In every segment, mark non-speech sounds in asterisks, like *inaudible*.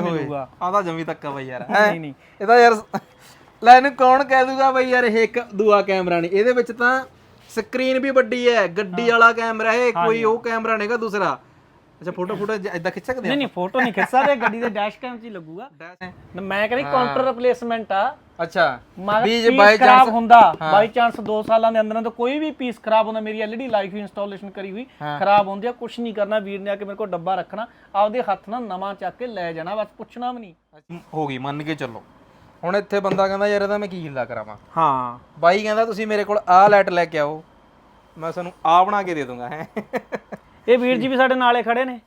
ਨਹੀਂ ਹੋਏ। ਮਿਲੂਗਾ। ਆਦਾ ਜਮੀ ਤੱਕਾ ਬਈ ਯਾਰ ਨਹੀਂ ਨਹੀਂ। ਇਹਦਾ ਯਾਰ ਲੈ ਇਹਨੂੰ ਕੌਣ ਕਹਿ ਦੂਗਾ ਬਈ ਯਾਰ ਇਹ ਇੱਕ ਦੂਆ ਕੈਮਰਾ ਨਹੀਂ। ਇਹਦੇ ਵਿੱਚ ਤਾਂ ਸਕਰੀਨ ਵੀ ਵੱਡੀ ਹੈ ਗੱਡੀ ਵਾਲਾ ਕੈਮਰਾ ਹੈ ਕੋਈ ਉਹ ਕੈਮਰਾ ਨਹੀਂਗਾ ਦੂਸਰਾ। ਅੱਛਾ ਫੋਟੋ ਫੋਟੋ ਇਦਾਂ ਖਿੱਚ ਸਕਦੇ ਨਹੀਂ ਨਹੀਂ ਫੋਟੋ ਨਹੀਂ ਖਿੱਚ ਸਕਦੇ ਗੱਡੀ ਦੇ ਡੈਸ਼ ਕੈਮ 'ਚ ਹੀ ਲੱਗੂਗਾ। ਆ ਨਾ ਮੈਂ ਕਹਿੰਦੀ ਕਾਊਂਟਰ ਰਿਪਲੇਸਮੈਂਟ ਆ। ਅੱਛਾ। ਮਗਰ ਵੀ ਜੇ ਪੀਸ ਬਾਈ ਖਰਾਬ ਹੁੰਦਾ। ਬਾਈ ਚਾਂਸ 2 ਸਾਲਾਂ ਦੇ ਅੰਦਰ ਅੰਦਰ ਕੋਈ ਵੀ ਪੀਸ ਖਰਾਬ ਹੁੰਦਾ। ਮੇਰੀ ਐਲਈਡੀ ਲਾਈਫ ਇੰਸਟਾਲੇਸ਼ਨ ਕਰੀ ਹੋਈ। ਖਰਾਬ ਹੁੰਦੀ ਆ ਕੁਝ ਨਹੀਂ ਕਰਨਾ। ਵੀਰ ਨੇ ਆ ਕੇ ਮੇਰੇ ਕੋਲ ਡੱਬਾ ਰੱਖਣਾ। ਆਪਦੇ ਹੱਥ ਨਾਲ ਨਵਾਂ ਚੱਕ ਕੇ ਲੈ ਜਾਣਾ। ਬਸ ਪੁੱਛਣਾ ਵੀ ਨਹੀਂ। ਹੋ ਗਈ ਮੰਨ ਕੇ ਚੱਲੋ। ਹੁਣ ਇੱਥੇ ਬੰਦਾ ਕਹਿੰਦਾ ਯਾਰ ਇਹਦਾ ਮੈਂ ਕੀ ਹਿੱਲਾ ਕਰਾਵਾਂ? ਹਾਂ। ਬਾਈ ਕਹਿੰਦਾ ਤੁਸੀਂ ਮੇਰੇ ਕੋਲ ਆਹ ਲਾਈਟ ਲੈ ਕੇ ਆਓ। ਮੈਂ ਤੁਹਾਨੂੰ ਆ ਬਣਾ ਕੇ ਦੇ ਦੂੰਗਾ ਹੈ। ਇਹ ਵੀਰ ਜੀ ਵੀ ਸਾਡੇ ਨਾਲੇ ਖੜੇ ਨੇ।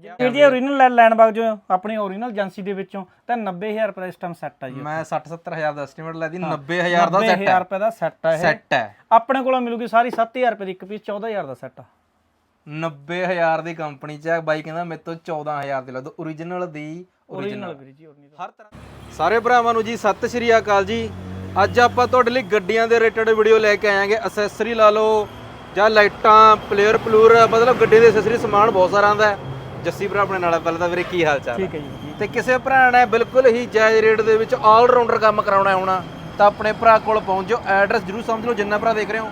ਵੀਰ ਜੀ ਓਰੀਜਨਲ ਲੈਣ ਬਾਗ ਜੋ ਆਪਣੀ ਓਰੀਜਨਲ ਏਜੰਸੀ ਦੇ ਵਿੱਚੋਂ ਤਾਂ 90000 ਰੁਪਏ ਦਾ ਸੈੱਟ ਆ ਜੀ ਮੈਂ 60 70000 ਦਾ ਐਸਟੀਮੇਟ ਲੈਦੀ 90000 ਦਾ ਸੈੱਟ 90000 ਰੁਪਏ ਦਾ ਸੈੱਟ ਆ ਇਹ। ਸੈੱਟ ਹੈ ਆਪਣੇ ਕੋਲੋਂ ਮਿਲੂਗੀ ਸਾਰੀ 7000 ਰੁਪਏ ਦੀ ਇੱਕ ਪੀਸ 14000 ਦਾ ਸੈੱਟ ਆ। 90000 ਦੀ ਕੰਪਨੀ ਚ ਹੈ ਬਾਈ ਕਹਿੰਦਾ ਮੇਰੇ ਤੋਂ 14000 ਦੀ ਲਾ ਦੋ origignal ਦੀ ਓਰੀਜਨਲ ਵੀਰ ਜੀ ਹਰ ਤਰ੍ਹਾਂ ਸਾਰੇ ਭਰਾਵਾਂ ਨੂੰ ਜੀ ਸਤਿ ਸ਼੍ਰੀ ਅਕਾਲ ਜੀ। ਅੱਜ ਆਪਾਂ ਤੁਹਾਡੇ ਲਈ ਗੱਡੀਆਂ ਦੇ ਰਿਲੇਟਡ ਵੀਡੀਓ ਲੈ ਕੇ ਆਏਾਂਗੇ ਅਸੈਸਰੀ ਲਾ ਲਓ ਜਾਂ ਲਾਈਟਾਂ ਪਲੇਅਰ ਪਲੂਰ ਮਤਲਬ ਗੱਡੀ ਦੇ ਅਸੈਸਰੀ ਸਮਾਨ ਬਹੁਤ ਸਾਰਾ ਆਂਦਾ ਹੈ। ਜੱਸੀ ਭਰਾ ਆਪਣੇ ਨਾਲ ਪਹਿਲਾਂ ਤਾਂ ਵੀਰੇ ਕੀ ਹਾਲ ਚਾਲ? ਠੀਕ ਹੈ ਜੀ ਤੇ ਕਿਸੇ ਭਰਾ ਨੇ ਬਿਲਕੁਲ ਹੀ ਜਾਇਜ਼ ਰੇਟ ਦੇ ਵਿੱਚ ਆਲ ਰਾਊਂਡਰ ਕੰਮ ਕਰਾਉਣਾ ਹੋਣਾ ਤਾਂ ਆਪਣੇ ਭਰਾ ਕੋਲ ਪਹੁੰਚ ਜਾਓ। ਐਡਰੈਸ ਜਰੂਰ ਸਮਝ ਲਓ ਜਿੰਨਾ ਭਰਾ ਦੇਖ ਰਹੇ ਹੋ।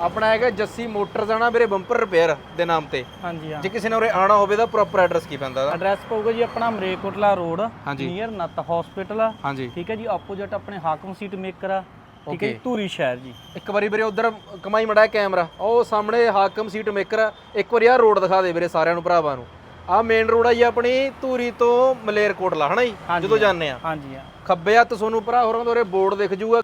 ਆਪਣਾ ਹੈਗਾ ਜੱਸੀ ਮੋਟਰਸ ਆਣਾ ਵੀਰੇ ਬੰਪਰ ਰਿਪੇਅਰ ਦੇ ਨਾਮ ਤੇ। ਹਾਂਜੀ ਹਾਂ। ਜੇ ਕਿਸੇ ਨੇ ਉਰੇ ਆਣਾ ਹੋਵੇ ਤਾਂ ਪ੍ਰੋਪਰ ਐਡਰੈਸ ਕੀ ਪੈਂਦਾ ਦਾ ਐਡਰੈਸ ਪਊਗਾ ਜੀ ਆਪਣਾ ਮਰੇਕੋਟਲਾ ਰੋਡ ਹਾਂਜੀ। ਨੀਅਰ ਨੱਤ ਹਸਪੀਟਲ ਆ। ਹਾਂਜੀ। ਠੀਕ ਹੈ ਜੀ ਆਪੋਜ਼ਿਟ ਆਪਣੇ ਹਾਕਮ ਸੀਟ ਮੇਕਰ ਆ। ਠੀਕ ਹੈ ਜੀ ਧੂਰੀ ਸ਼ਹਿਰ ਜੀ। ਇੱਕ ਵਾਰੀ ਵੀਰੇ ਉਧਰ ਕਮਾਈ ਮੜਾ ਕੈਮਰਾ ਉਹ ਸਾਹਮਣੇ ਹਾਕਮ ਸੀਟ ਮੇਕਰ ਇੱਕ ਵਾਰੀ ਆਹ ਰੋਡ ਦਿਖਾ ਦੇ ਵੀਰੇ ਸਾਰਿਆਂ ਨੂੰ ਭਰਾਵਾਂ ਨੂੰ। ਆਹ ਮੇਨ ਰੋਡ ਆ ਜੀ ਆਪਣੀ ਧੂਰੀ ਤੋਂ ਮਲੇਰਕੋਟਲਾ ਹਨਾ ਜੀ? ਜਦੋਂ ਜਾਂਦੇ ਆ। ਹਾਂਜੀ ਹਾਂ। ਖੱਬੇ ਹੱਥ ਤੁਹਾਨੂੰ ਭਰਾ ਹੋਰਾਂ ਦਾ ਉਰੇ ਬੋਰਡ ਦਿਖ ਜੂਗਾ।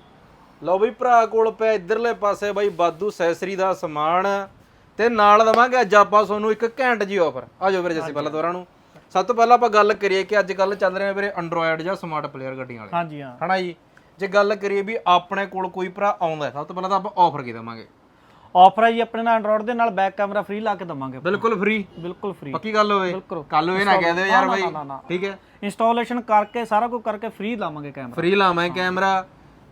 ਲਓ ਬਈ ਭਰਾ ਕੋਲ ਪਿਆ ਇਧਰਲੇ ਪਾਸੇ ਬਾਈ ਬਾਦੂ ਸੈਸਰੀ ਦਾ ਸਮਾਨ। ਤੇ ਨਾਲ ਦਵਾਂਗੇ ਅੱਜ ਆਪਾਂ ਤੁਹਾਨੂੰ ਇੱਕ ਘੈਂਟ ਜੀ ਆਫਰ ਆ ਜਾਓ ਵੀਰੇ ਜੱਸੀ ਪਹਿਲਾਂ ਦੋਰਾਂ ਨੂੰ। ਸਭ ਤੋਂ ਪਹਿਲਾਂ ਆਪਾਂ ਗੱਲ ਕਰੀਏ ਕਿ ਅੱਜ ਕੱਲ ਚੱਲ ਰਿਹਾ ਵੀਰੇ ਐਂਡਰੋਇਡ ਜਾਂ ਸਮਾਰਟ ਪਲੇਅਰ ਗੱਡੀਆਂ ਵਾਲੇ। ਹਾਂਜੀ ਹਾਂ। ਹਨਾ ਜੀ? ਜੇ ਗੱਲ ਕਰੀਏ ਵੀ ਆਪਣੇ ਕੋਲ ਕੋਈ ਭਰਾ ਆਉਂਦਾ ਹੈ, ਸਭ ਤੋਂ ਪਹਿਲਾਂ ਤਾਂ ਆਪਾਂ ਆਫਰ ਕੀ ਦੇਵਾਂਗੇ? ਆਫਰ ਹੈ ਜੀ ਆਪਣੇ ਨਾਲ ਐਂਡਰੋਇਡ ਦੇ ਨਾਲ ਬੈਕ ਕੈਮਰਾ ਫ੍ਰੀ ਲਾ ਕੇ ਦਵਾਂਗੇ ਬਿਲਕੁਲ ਫ੍ਰੀ ਬਿਲਕੁਲ ਫ੍ਰੀ ਪੱਕੀ ਗੱਲ ਹੋਵੇ? ਬਿਲਕੁਲ। ਕੱਲ ਹੋਏ ਨਾ ਕਹਿ ਦਿਓ ਯਾਰ ਨਾ, ਬਾਈ। ਨਾ, ਨਾ, ਨਾ। ਠੀਕ ਹੈ। ਇੰਸਟਾਲੇਸ਼ਨ ਕਰਕੇ ਸਾਰਾ ਕੁਝ ਕਰਕੇ ਫ੍ਰੀ ਲਾਵਾਂਗੇ ਕੈਮਰਾ ਫ੍ਰੀ ਲਾਵਾਂ ਕੈਮਰਾ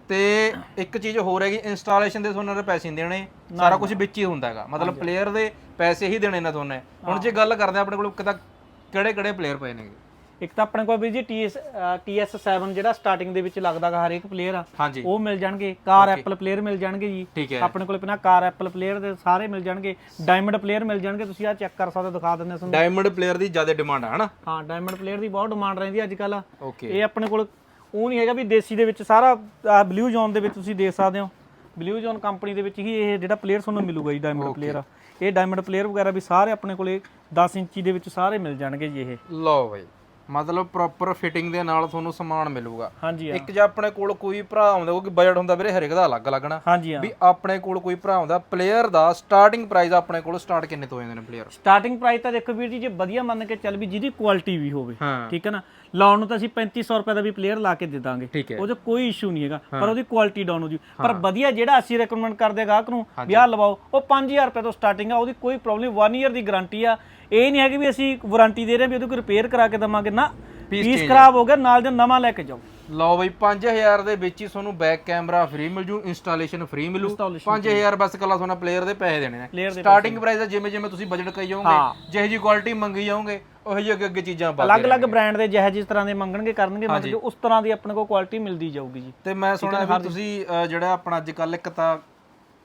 ਤੇ ਇੱਕ ਚੀਜ਼ ਹੋਰ ਹੈਗੀ ਇੰਸਟਾਲੇਸ਼ਨ ਦੇ ਤੁਹਾਨੂੰ ਪੈਸੇ ਨਹੀਂ ਦੇਣੇ। ਸਾਰਾ ਕੁਝ ਵਿੱਚ ਹੀ ਹੁੰਦਾ ਹੈਗਾ। ਮਤਲਬ ਪਲੇਅਰ ਦੇ ਪੈਸੇ ਹੀ ਦੇਣੇ ਨੇ ਤੁਹਾਨੂੰ। ਹੁਣ ਜੇ ਗੱਲ ਕਰਦੇ ਆਪਣੇ ਕੋਲ ਕਿਤਾ ਕਿਹੜੇ ਕਿਹੜੇ ਪਲੇਅਰ ਪਏ ਨੇਗੇ? ਇੱਕ ਤਾਂ ਆਪਣੇ ਕੋਲ ਵੀ ਜੀ TS TS7 ਜਿਹੜਾ ਸਟਾਰਟਿੰਗ ਦੇ ਵਿੱਚ ਲੱਗਦਾ ਗਾ ਹਰੇਕ ਪਲੇਅਰ ਆ ਹਾਂਜੀ। ਉਹ ਮਿਲ ਜਾਣਗੇ। ਕਾਰ ਐਪਲ ਪਲੇਅਰ ਮਿਲ ਜਾਣਗੇ ਜੀ। ਹੈ। ਆਪਣੇ ਕੋਲ ਪਹਿਲਾਂ ਕਾਰ ਐਪਲ ਪਲੇਅਰ ਦੇ ਸਾਰੇ ਮਿਲ ਜਾਣਗੇ। ਡਾਇਮੰਡ ਪਲੇਅਰ ਮਿਲ ਜਾਣਗੇ ਤੁਸੀਂ ਆ ਚੈੱਕ ਕਰ ਸਕਦੇ ਹੋ, ਦਿਖਾ ਦਿੰਦੇ ਹਾਂ ਤੁਹਾਨੂੰ। ਡਾਇਮੰਡ ਪਲੇਅਰ ਦੀ ਜ਼ਿਆਦਾ ਡਿਮਾਂਡ ਹੈ ਹਨਾ? ਹਾਂ ਡਾਇਮੰਡ ਪਲੇਅਰ ਦੀ ਬਹੁਤ ਡਿਮਾਂਡ ਰਹਿੰਦੀ ਅੱਜ ਕੱਲ ਓਕੇ ਇਹ ਆਪਣੇ ਕੋਲ ਉਹ ਨਹੀਂ ਹੈਗਾ ਵੀ ਦੇਸੀ ਦੇ ਵਿੱਚ ਸਾਰਾ ਬਲੂ ਜ਼ੋਨ ਦੇ ਵਿੱਚ ਤੁਸੀਂ ਦੇਖ ਸਕਦੇ ਹੋ। ਬਲੂ ਜ਼ੋਨ ਕੰਪਨੀ ਦੇ ਵਿੱਚ ਹੀ ਇਹ ਜਿਹੜਾ ਪਲੇਅਰ ਤੁਹਾਨੂੰ ਮਿਲੂਗਾ ਜੀ ਡਾਇਮੰਡ ਪਲੇਅਰ ਇਹ ਡਾਇਮੰਡ ਪਲੇਅਰ ਵਗੈਰਾ ਵੀ ਸਾਰੇ ਆਪਣੇ ਕੋਲੇ 10 ਇੰਚੀ ਦੇ ਵਿੱਚ ਸਾਰੇ ਮਿਲ ਜਾਣਗੇ ਜੀ ਇਹ। ਲਓ ਬਈ। ਮਤਲਬ ਪ੍ਰੋਪਰ ਫਿਟਿੰਗ ਦੇ ਨਾਲ ਤੁਹਾਨੂੰ ਸਮਾਨ ਮਿਲੂਗਾ। ਹਾਂਜੀ ਹਾਂ। ਇੱਕ ਜੇ ਆਪਣੇ ਕੋਲ ਕੋਈ ਭਰਾ ਆਉਂਦਾ ਕਿਉਂਕਿ ਬਜਟ ਹੁੰਦਾ ਵੀਰੇ ਹਰੇਕ ਦਾ ਅਲੱਗ ਲੱਗਣਾ ਹਾਂਜੀ ਹਾਂ। ਵੀ ਆਪਣੇ ਕੋਲ ਕੋਈ ਭਰਾ ਆਉਂਦਾ ਪਲੇਅਰ ਦਾ ਸਟਾਰਟਿੰਗ ਪ੍ਰਾਈਸ ਆਪਣੇ ਕੋਲ ਸਟਾਰਟ ਕਿੰਨੇ ਤੋਂ ਹੋ ਜਾਂਦੇ ਨੇ ਪਲੇਅਰ ਸਟਾਰਟਿੰਗ ਪ੍ਰਾਈਸ ਤਾਂ ਦੇਖੋ ਵੀਰ ਜੀ ਜੇ ਵਧੀਆ ਮੰਨ ਕੇ ਚੱਲ ਵੀ ਜਿਹਦੀ ਕੁਆਲਿਟੀ ਵੀ ਹੋਵੇ ਹਾਂ। ਠੀਕ ਹੈ ਨਾ? ਲਾਉਣ ਨੂੰ ਤਾਂ ਅਸੀਂ 3500 ਰੁਪਏ ਦਾ ਵੀ ਪਲੇਅਰ ਲਾ ਕੇ ਦੇ ਦਾਂਗੇ। ਠੀਕ ਹੈ। ਉਹਦੇ ਕੋਈ ਇਸ਼ੂ ਨਹੀਂ ਹੈਗਾ ਪਰ ਉਹਦੀ ਕੁਆਲਿਟੀ ਡਾਊਨ ਹੋ ਜੂ। ਪਰ ਵਧੀਆ ਜਿਹੜਾ ਅਸੀਂ ਰეკਮੈਂਡ ਕਰਦੇ ਆ ਗਾਹਕ ਨੂੰ ਵੀ ਆਹ ਲਵਾਓ ਉਹ 5000 ਰੁਪਏ ਤੋਂ ਸਟਾਰਟਿੰਗ ਆ ਉਹਦੀ ਕੋਈ ਪ੍ਰੋਬਲਮ 1 ਇਅਰ ਦੀ ਗਾਰੰਟੀ ਆ ਇਹ ਨਹੀਂ ਹੈ ਕਿ ਵੀ ਅਸੀਂ ਵਾਰੰਟੀ ਦੇ ਰਹੇ ਹਾਂ ਵੀ ਉਹਦੇ ਕੋਈ ਰਿਪੇਅਰ ਕਰਾ ਕੇ ਦਵਾਂਗੇ ਨਾ। ਪੀਸ ਖਰਾਬ ਹੋ। ਗਿਆ ਨਾਲ ਦੇ ਨਵਾਂ ਲੈ ਕੇ ਜਾਓ। ਲਓ ਬਈ 5000 ਦੇ ਵਿੱਚ ਹੀ ਤੁਹਾਨੂੰ ਬੈਕ ਕੈਮਰਾ ਫ੍ਰੀ ਮਿਲ ਜੂ ਇੰਸਟਾਲੇਸ਼ਨ ਫ੍ਰੀ ਮਿਲੂ। 5000 ਬਸ ਕੱਲਾ ਤੁਹਾਨੂੰ ਪਲੇਅਰ ਦੇ ਪੈਸੇ ਦੇਣੇ ਨੇ। ਸਟਾਰਟਿੰਗ ਪ੍ਰਾਈਸ ਹੈ ਜਿਵੇਂ ਜਿਵੇਂ ਤੁਸੀਂ ਬਜਟ ਕਹੀ ਜਾਓਗੇ ਜਿਹੇ ਜੀ ਕੁਆਲਿਟੀ ਮੰਗੀ ਜਾਓਗੇ ਉਹੋ ਜਿਹੀ ਅੱਗੇ ਅੱਗੇ ਚੀਜ਼ਾਂ ਪਾ ਅਲੱਗ-ਅਲੱਗ ਬ੍ਰਾਂਡ ਦੇ ਜਿਹੇ ਜਿਸ ਤਰ੍ਹਾਂ ਦੇ ਮੰਗਣਗੇ ਕਰਨਗੇ ਮਤਲਬ ਉਸ ਤਰ੍ਹਾਂ ਦੀ ਆਪਣੇ ਕੋਲ ਕੁਆਲਿਟੀ ਮਿਲਦੀ ਜਾਊਗੀ ਜੀ। ਤੇ ਮੈਂ ਸੁਣਿਆ ਵੀ ਤੁਸੀਂ ਜਿਹੜਾ ਆਪਣਾ ਅੱਜ ਕੱਲ ਇੱਕ ਤਾਂ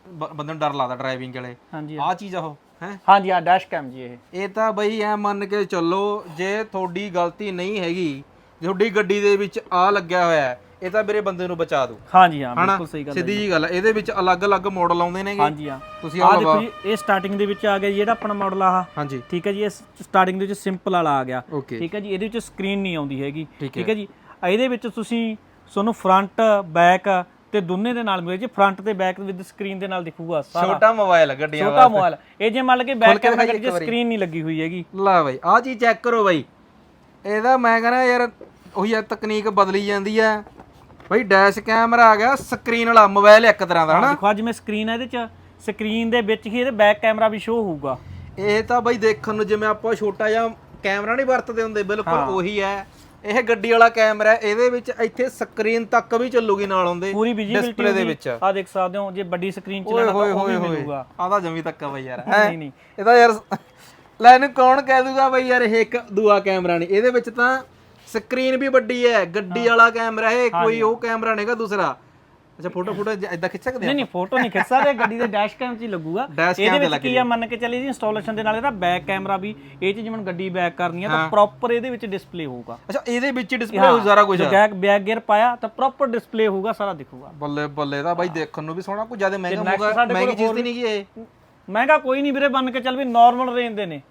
ਬੰਦੇ ਨੂੰ ਡਰ ਲੱਗਦਾ ਡਰਾਈਵਿੰਗ ਵੇਲੇ। ਆਹ ਚੀਜ਼ ਆ ਉਹ। ਹੈ? ਹਾਂਜੀ ਆ ਡੈਸ਼ ਕੈਮ ਜੀ ਇਹ। ਇਹ ਤਾਂ ਬਈ ਐ ਮੰਨ ਕੇ ਚੱਲੋ ਜੇ ਤੁਹਾਡੀ ਗਲਤੀ ਨਹੀਂ ਹੈਗੀ ਤੁਹਾਡੀ ਗੱਡੀ ਦੇ ਵਿੱਚ ਆ ਲੱਗਿਆ ਹੋਇਆ ਹੈ, ਇਹ ਤਾਂ ਮੇਰੇ ਬੰਦੇ ਨੂੰ ਬਚਾ ਦੂ ਹਾਂਜੀ ਹਾਂ ਬਿਲਕੁਲ ਸਹੀ ਗੱਲ ਹੈ ਸਿੱਧੀ ਜੀ। ਗੱਲ ਹੈ ਇਹਦੇ ਵਿੱਚ ਅਲੱਗ-ਅਲੱਗ ਮਾਡਲ ਆਉਂਦੇ ਨੇਗੇ। ਹਾਂਜੀ ਹਾਂ। ਤੁਸੀਂ ਆ ਆਹ ਦੇਖੋ ਜੀ ਇਹ ਸਟਾਰਟਿੰਗ ਦੇ ਵਿੱਚ ਆ ਗਿਆ ਜਿਹੜਾ ਆਪਣਾ ਮਾਡਲ ਆਹ। ਹਾਂਜੀ। ਠੀਕ ਹੈ ਜੀ ਇਹ ਸਟਾਰਟਿੰਗ ਦੇ ਵਿੱਚ ਸਿੰਪਲ ਵਾਲਾ ਆ ਗਿਆ। ਠੀਕ ਹੈ ਜੀ ਇਹਦੇ ਵਿੱਚ ਸਕਰੀਨ ਨਹੀਂ ਆਉਂਦੀ ਹੈਗੀ। ਠੀਕ ਹੈ। ਜੀ ਇਹਦੇ ਵਿੱਚ ਤੁਸੀਂ ਤੁਹਾਨੂੰ ਫਰੰਟ ਬੈਕ ਤੇ ਦੋਨੇ ਦੇ ਨਾਲ ਮਿਲੇ ਜੀ ਫਰੰਟ ਤੇ ਬੈਕ ਵਿਦ ਸਕਰੀਨ ਦੇ ਨਾਲ ਦਿਖੂਗਾ ਸਾਰਾ। ਛੋਟਾ ਮੋਬਾਈਲ ਗੱਡੀਆਂ ਛੋਟਾ ਮੋਬਾਈਲ ਇਹ ਜੇ ਮੰਨ ਕਿ ਬੈਕ ਕੈਮਰਾ ਵਿੱਚ ਸਕਰੀਨ ਨਹੀਂ ਲੱਗੀ ਹੋਈ ਹੈਗੀ। ਲਾ ਬਈ ਆਹ ਚੀਜ਼ ਚੈੱਕ ਕਰੋ ਬਈ। ਇਹਦਾ ਮੈਂ ਕਹਿੰਦਾ ਯਾਰ ਉਹੀ ਆ ਤਕਨੀਕ ਬਦਲੀ ਜਾਂਦੀ ਹੈ ਬਈ ਡੈਸ਼ ਕੈਮਰਾ ਆ ਗਿਆ ਸਕਰੀਨ ਵਾਲਾ ਮੋਬਾਈਲ ਇੱਕ ਤਰ੍ਹਾਂ ਦਾ ਹਨਾ? ਦੇਖੋ ਮੈਂ ਸਕਰੀਨ ਹੈ ਇਹਦੇ ਚ। ਸਕਰੀਨ ਦੇ ਵਿੱਚ ਹੀ ਇਹਦੇ ਬੈਕ ਕੈਮਰਾ ਵੀ ਸ਼ੋ ਹੋਊਗਾ। ਇਹ ਤਾਂ ਬਈ ਦੇਖਣ ਨੂੰ ਜਿਵੇਂ ਆਪਾਂ ਛੋਟਾ ਜਿਹਾ ਕੈਮਰਾ ਨਹੀਂ ਵਰਤਦੇ ਹੁੰਦੇ ਬਿਲਕੁਲ ਉਹੀ ਹੈ। ਇਹ ਗੱਡੀ ਵਾਲਾ ਕੈਮਰਾ ਇਹਦੇ ਵਿੱਚ ਇੱਥੇ ਸਕਰੀਨ ਤੱਕ ਵੀ ਚੱਲੂਗੀ ਨਾਲ ਹੁੰਦੇ ਪੂਰੀ ਵਿਜ਼ਿਬਿਲਟੀ ਦੇ ਵਿੱਚ। ਆ ਦੇਖ ਸਕਦੇ ਹੋ ਜੇ ਵੱਡੀ ਸਕਰੀਨ ਚਲਾਣਾ ਤਾਂ ਉਹ ਵੀ ਮਿਲੂਗਾ। ਆਦਾ ਜਮੀ ਤੱਕਾ ਬਈ ਯਾਰ ਨਹੀਂ ਨਹੀਂ। ਇਹਦਾ ਯਾਰ ਲੈ ਇਹਨੂੰ ਕੌਣ ਕਹਿ ਦੂਗਾ ਬਈ ਯਾਰ ਇਹ ਇੱਕ ਦੂਆ ਕੈਮਰਾ ਨਹੀਂ। ਇਹਦੇ ਵਿੱਚ ਤਾਂ ਸਕਰੀਨ ਵੀ ਵੱਡੀ ਹੈ ਗੱਡੀ ਵਾਲਾ ਕੈਮਰਾ ਹੈ ਕੋਈ ਉਹ ਕੈਮਰਾ ਨਹੀਂਗਾ ਦੂਸਰਾ। ਅੱਛਾ ਫੋਟੋ ਫੋਟੋ ਇਦਾਂ ਖਿੱਚ ਸਕਦੇ ਨਹੀਂ ਨਹੀਂ ਫੋਟੋ ਨਹੀਂ ਖਿੱਚ ਸਕਦੇ ਗੱਡੀ ਦੇ ਡੈਸ਼ ਕੈਮ 'ਚ ਹੀ ਲੱਗੂਗਾ। Dash cam ਇਹਦੇ ਤੇ ਵਿੱਚ ਕੀ ਆ ਮੰਨ ਕੇ ਚੱਲੀ ਜੀ ਇੰਸਟਾਲੇਸ਼ਨ ਦੇ ਨਾਲ ਇਹਦਾ ਬੈਕ ਕੈਮਰਾ ਵੀ ਇਹ 'ਚ ਜਿਵੇਂ ਗੱਡੀ ਬੈਕ ਕਰਨੀ ਆ ਤਾਂ ਪ੍ਰੋਪਰ ਇਹਦੇ ਵਿੱਚ ਡਿਸਪਲੇ ਹੋਊਗਾ। ਅੱਛਾ ਇਹਦੇ ਵਿੱਚ ਡਿਸਪਲੇ ਹੋ ਸਾਰਾ ਕੁਝ? ਬੈਕ ਬੈਕ ਗੇਅਰ ਪਾਇਆ ਤਾਂ ਪ੍ਰੋਪਰ ਡਿਸਪਲੇ ਹੋਊਗਾ ਸਾਰਾ ਦਿਖੂਗਾ। ਬੱਲੇ ਬੱਲੇ ਦਾ ਬਾਈ ਦੇਖਣ ਨੂੰ ਵੀ ਸੋਹਣਾ ਕੋਈ ਜ਼ਿਆਦਾ ਮਹਿੰਗਾ ਹੋਊਗਾ ਮਹਿੰਗੀ ਚੀਜ਼ ਨਹੀਂ ਗੀ ਇਹ। ਮਹਿੰਗਾ ਕੋਈ ਨਹੀਂ ਵੀਰੇ ਮੰਨ ਕੇ ਚੱਲ ਵੀ ਨਾਰਮਲ ਰੇਂਜ ਦੇ ਨੇ।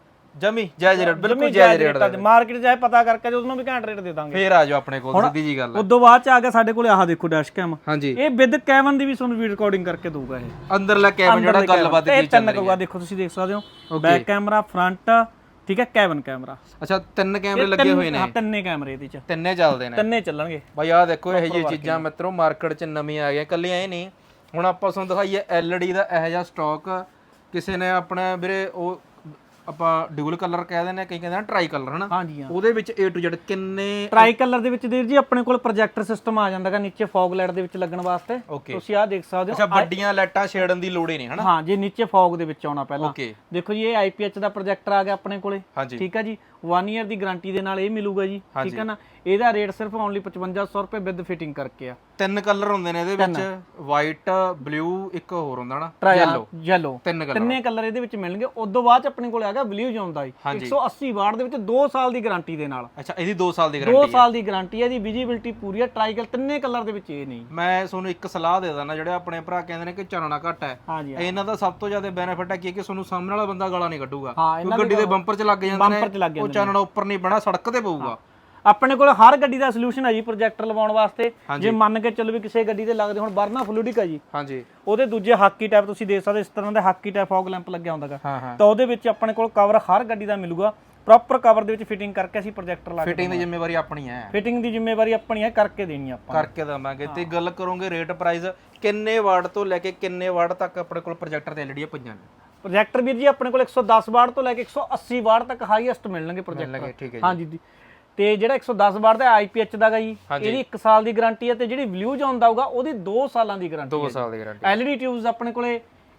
ਜਮੀ ਜਾਇਜ਼ ਰੇਟ ਬਿਲਕੁਲ ਜਾਇਜ਼ ਰੇਟ ਦਾ ਮਾਰਕੀਟ ਆਏ ਪਤਾ ਕਰਕੇ ਜਦੋਂ ਵੀ ਘੈਂਟ ਰੇਟ ਦੇ ਦਾਂਗੇ। ਫੇਰ ਆ ਜਾਓ ਆਪਣੇ ਕੋਲ ਸਿੱਧੀ ਜੀ ਗੱਲ ਹੈ। ਉਦੋਂ ਬਾਅਦ 'ਚ ਆ ਗਿਆ ਸਾਡੇ ਕੋਲੇ ਆਹ ਦੇਖੋ ਡੈਸ਼ ਕੈਮ ਹਾਂਜੀ। ਇਹ ਵਿਦ ਕੈਵਨ ਦੀ ਵੀ ਤੁਹਾਨੂੰ ਵੀਡੀਓ ਰਿਕਾਰਡਿੰਗ ਕਰਕੇ ਦਊਗਾ ਇਹ। ਅੰਦਰਲਾ ਕੈਬਨ ਜਿਹੜਾ ਗੱਲਬਾਤ ਇਹ ਦੀ ਚੱਲ ਤਿੰਨ ਰਹੀ ਕਊਗਾ ਦੇਖੋ ਤੁਸੀਂ ਦੇਖ ਸਕਦੇ ਹੋ। ਬੈਕ ਕੈਮਰਾ ਫਰੰਟ ਠੀਕ ਹੈ ਕੈਵਨ ਕੈਮਰਾ ਅੱਛਾ ਤਿੰਨ ਕੈਮਰੇ ਲੱਗੇ ਹੋਏ ਨੇ ਹਾਂ ਤਿੰਨੇ ਕੈਮਰੇ ਇਹਦੇ 'ਚ। ਤਿੰਨੇ ਚੱਲਦੇ ਨੇ। ਤਿੰਨੇ ਚੱਲਣਗੇ। ਬਾਈ ਆਹ ਦੇਖੋ ਇਹ ਜਿਹੀ ਚੀਜ਼ਾਂ ਮਿੱਤਰੋ ਮਾਰਕੀਟ 'ਚ ਨਵੀਆਂ ਆ ਗਈਆਂ। ਕੱਲੀਆਂ ਇਹ ਨਹੀਂ। ਹੁਣ ਆਪਾਂ ਤੁਹਾਨੂੰ ਦਿਖਾਈਏ LED ਦਾ ਇਹੋ ਜਿਹਾ ਸਟਾਕ ਕਿਸੇ ਨੇ ਆਪਣਾ ਵੀਰੇ ਉਹ ਆਪਾਂ ਡਿਊਲ ਕਲਰ ਕਹਿ ਦਿੰਦੇ ਆ ਕਈ ਕਹਿੰਦੇ ਆ ਟਰਾਈ ਕਲਰ ਹਨਾ? ਹਾਂਜੀ ਹਾਂ। ਉਹਦੇ ਵਿੱਚ A to Z ਕਿੰਨੇ ਟਰਾਈ ਕਲਰ ਦੇ ਵਿੱਚ ਵੀਰ ਜੀ ਆਪਣੇ ਕੋਲ ਪ੍ਰੋਜੈਕਟਰ ਸਿਸਟਮ ਆ ਜਾਂਦਾਗਾ ਨੀਚੇ ਫੌਗ ਲਾਈਟ ਦੇ ਵਿੱਚ ਲੱਗਣ ਵਾਸਤੇ। ਤੁਸੀਂ ਆਹ ਦੇਖ ਸਕਦੇ ਅੱਛਾ ਹੋ ਵੱਡੀਆਂ ਲਾਈਟਾਂ ਛੇੜਨ ਦੀ ਲੋੜ ਹੀ ਨਹੀਂ ਹਨਾ? ਹਾਂ ਜੇ ਨੀਚੇ ਫੌਗ ਦੇ ਵਿੱਚ ਆਉਣਾ ਪਹਿਲਾਂ। ਓਕੇ ਦੇਖੋ ਜੀ ਇਹ ਆਈਪੀਐਚ ਦਾ ਪ੍ਰੋਜੈਕਟਰ ਆ ਗਿਆ ਆਪਣੇ ਕੋਲੇ। ਹਾਂਜੀ। ਠੀਕ ਹੈ ਜੀ? 1 ਇਅਰ ਦੀ ਗਾਰੰਟੀ ਦੇ ਨਾਲ ਇਹ ਮਿਲੂਗਾ ਜੀ। ਠੀਕ ਹੈ ਨਾ? ਇਹਦਾ ਰੇਟ ਸਿਰਫ ਓਨਲੀ 5500 ਰੁਪਏ ਵਿਦ ਫਿਟਿੰਗ ਕਰਕੇ ਆ। ਤਿੰਨ ਕਲਰ ਹੁੰਦੇ ਨੇ ਇਹਦੇ ਵਿੱਚ। ਵਾਈਟ ਬਲੂ ਇੱਕ ਹੋਰ ਹੁੰਦਾ ਨਾ ਯੈਲੋ ਯੈਲੋ ਤਿੰਨ ਕਲਰ ਤਿੰਨੇ ਕਲਰ ਇਹਦੇ ਵਿੱਚ ਮਿਲਣਗੇ। ਉਦੋਂ ਬਾਅਦ ਚ ਆਪਣੇ ਕੋਲ ਆ ਗਿਆ ਬਲੂ ਜੋਨ ਦਾ ਜੀ 180 ਵਾਟ ਦੇ ਵਿੱਚ 2 ਸਾਲ ਦੀ ਗਾਰੰਟੀ ਦੇ ਨਾਲ। ਅੱਛਾ ਇਹਦੀ 2 ਸਾਲ ਦੀ 2 ਗਾਰੰਟੀ ਸਾਲ ਦੀ ਗਾਰੰਟੀ ਹੈ ਦੀ ਵਿਜੀਬਿਲਟੀ ਪੂਰੀ ਹੈ ਟ੍ਰਾਈਕਲ ਤਿੰਨੇ ਕਲਰ ਦੇ ਵਿੱਚ ਇਹ ਨਹੀਂ। ਮੈਂ ਤੁਹਾਨੂੰ ਇੱਕ ਸਲਾਹ ਦੇ ਦਾਂ ਜਿਹੜੇ ਆਪਣੇ ਭਰਾ ਕਹਿੰਦੇ ਨੇ ਕਿ ਚਾਨਣਾ ਘੱਟ ਹੈ। ਇਹਨਾਂ ਦਾ ਸਭ ਤੋਂ ਜ਼ਿਆਦਾ ਬੈਨੀਫਿਟ ਹੈ ਕਿ ਕਿ ਤੁਹਾਨੂੰ ਸਾਹਮਣੇ ਵਾਲਾ ਬੰਦਾ ਗਾਲਾਂ ਨਹੀਂ ਕੱਢੂਗਾ। ਗੱਡੀ ਦੇ ਬੰਪਰ 'ਚ ਲੱਗ ਜਾਂਦੇ ਨੇ ਉਹ ਚਾਨਣਾ ਉੱਪਰ ਨਹੀਂ ਬਣਾ ਸੜਕ ਤੇ ਪਊਗਾ। ਆਪਣੇ ਕੋਲ ਹਰ ਗੱਡੀ ਦਾ ਸੋਲੂਸ਼ਨ ਹੈ ਜੀ ਪ੍ਰੋਜੈਕਟਰ ਲਵਾਉਣ ਵਾਸਤੇ। ਜੇ ਮੰਨ ਕੇ ਚੱਲੋ ਵੀ ਕਿਸੇ ਗੱਡੀ ਤੇ ਲੱਗਦੇ ਹੁਣ ਵਰਨਾ ਫਲੂਡਿਕ ਹੈ ਜੀ। ਹਾਂਜੀ। ਉਹਦੇ ਦੂਜੇ ਹਾਕੀ ਟੈਪ ਤੁਸੀਂ ਦੇਖ ਸਕਦੇ ਇਸ ਤਰ੍ਹਾਂ ਦਾ ਹਾਕੀ ਟੈਪ ਫੌਗ ਲੈਂਪ ਲੱਗਿਆ ਹੁੰਦਾਗਾ ਤਾਂ ਉਹਦੇ ਵਿੱਚ ਆਪਣੇ ਕੋਲ ਕਵਰ ਹਰ ਗੱਡੀ ਦਾ ਮਿਲੂਗਾ। ਪ੍ਰੋਪਰ ਕਵਰ ਦੇ ਵਿੱਚ ਫਿਟਿੰਗ ਕਰਕੇ ਅਸੀਂ ਪ੍ਰੋਜੈਕਟਰ ਲਾ ਕੇ ਫਿਟਿੰਗ ਦੀ ਜ਼ਿੰਮੇਵਾਰੀ ਆਪਣੀ ਹੈ। ਫਿਟਿੰਗ ਦੀ ਜ਼ਿੰਮੇਵਾਰੀ ਆਪਣੀ ਹੈ ਕਰਕੇ ਦੇਣੀ ਆਪਾਂ। ਕਰਕੇ ਦਵਾਂਗੇ। ਤੇ ਗੱਲ ਕਰੋਗੇ ਰੇਟ ਪ੍ਰਾਈਸ ਕਿੰਨੇ ਵਾਟ ਤੋਂ ਲੈ ਕੇ ਕਿੰਨੇ ਵਾਟ ਤੱਕ ਆਪਣੇ ਕੋਲ ਪ੍ਰੋਜੈਕਟਰ ਤੇ ਐਲਈਡੀ ਪਈਆਂ ਨੇ? ਪ੍ਰੋਜੈਕਟਰ ਵੀਰ ਜੀ ਆਪਣੇ ਕੋਲ 110 ਵਾਟ ਤੋਂ ਲੈ ਕੇ 180 ਵਾਟ ਤੱਕ ਹਾਈਐਸਟ ਮਿਲਣਗੇ ਪ੍ਰੋਜੈਕਟਰ ਹਾਂਜੀ ਜੀ। ਤੇ ਜਿਹੜਾ 110 ਵਾਟ ਦਾ ਆਈਪੀਐਚ ਦਾ ਗਾ ਜੀ ਇਹਦੀ 1 ਸਾਲ ਦੀ ਗਾਰੰਟੀ ਹੈ ਤੇ ਜਿਹੜੀ ਬਲੂ ਜੋਨ ਦਾ ਹੋਊਗਾ ਉਹਦੀ 2 ਸਾਲਾਂ ਦੀ ਗਾਰੰਟੀ 2 ਸਾਲ ਦੀ ਗਾਰੰਟੀ ਐਲਈਡੀ ਟਿਊਬਸ ਆਪਣੇ ਕੋਲੇ